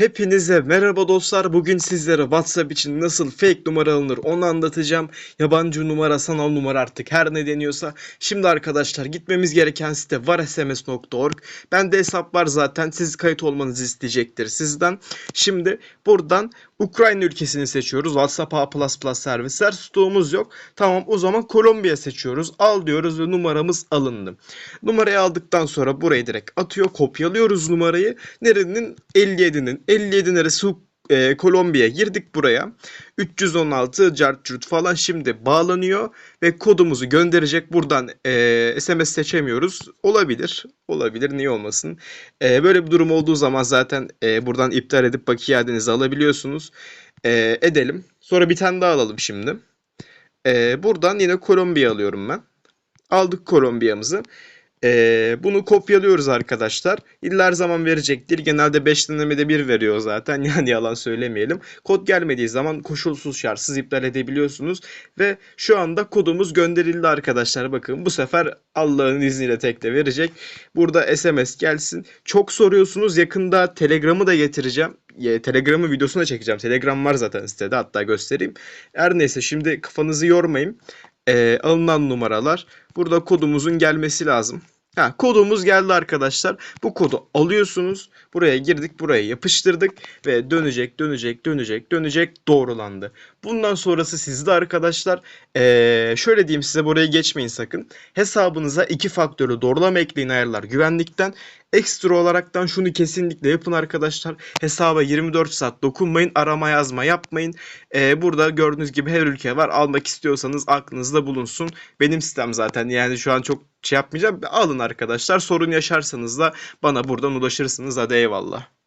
Hepinize merhaba dostlar. Bugün sizlere WhatsApp için nasıl fake numara alınır onu anlatacağım. Yabancı numara, sanal numara artık her ne deniyorsa. Şimdi arkadaşlar gitmemiz gereken site varsms.org. Bende hesap var zaten. Siz kayıt olmanızı isteyecektir sizden. Şimdi buradan Ukrayna ülkesini seçiyoruz. WhatsApp A++ servisler. Stoğumuz yok. Tamam o zaman Kolombiya seçiyoruz. Al diyoruz ve numaramız alındı. Numarayı aldıktan sonra burayı direkt atıyor. Kopyalıyoruz numarayı. Nerenin? 57'nin. 57 neresi? E, Kolombiya girdik buraya. 316 cartçurt falan şimdi bağlanıyor ve kodumuzu gönderecek. Buradan e, SMS seçemiyoruz. Olabilir. Olabilir. Niye olmasın? E, böyle bir durum olduğu zaman zaten e, buradan iptal edip bakiye iadenizi alabiliyorsunuz. E, edelim. Sonra bir tane daha alalım şimdi. E, buradan yine Kolombiya alıyorum ben. Aldık Kolombiya'mızı. Ee, bunu kopyalıyoruz arkadaşlar. İlla her zaman verecektir. Genelde 5 denemede bir veriyor zaten. Yani yalan söylemeyelim. Kod gelmediği zaman koşulsuz şartsız iptal edebiliyorsunuz. Ve şu anda kodumuz gönderildi arkadaşlar. Bakın bu sefer Allah'ın izniyle tekle verecek. Burada SMS gelsin. Çok soruyorsunuz. Yakında Telegram'ı da getireceğim. Telegram'ı videosuna çekeceğim. Telegram var zaten sitede. Hatta göstereyim. Her neyse şimdi kafanızı yormayın. Ee, alınan numaralar. Burada kodumuzun gelmesi lazım. Ha, kodumuz geldi arkadaşlar. Bu kodu alıyorsunuz. Buraya girdik, buraya yapıştırdık ve dönecek, dönecek, dönecek, dönecek doğrulandı. Bundan sonrası sizde arkadaşlar. Ee, şöyle diyeyim size buraya geçmeyin sakın. Hesabınıza iki faktörlü doğrulama ekleyin ayarlar güvenlikten. Ekstra olaraktan şunu kesinlikle yapın arkadaşlar. Hesaba 24 saat dokunmayın. Arama yazma yapmayın. Ee, burada gördüğünüz gibi her ülke var. Almak istiyorsanız aklınızda bulunsun. Benim sistem zaten yani şu an çok şey yapmayacağım. Alın arkadaşlar. Sorun yaşarsanız da bana buradan ulaşırsınız. Hadi eyvallah.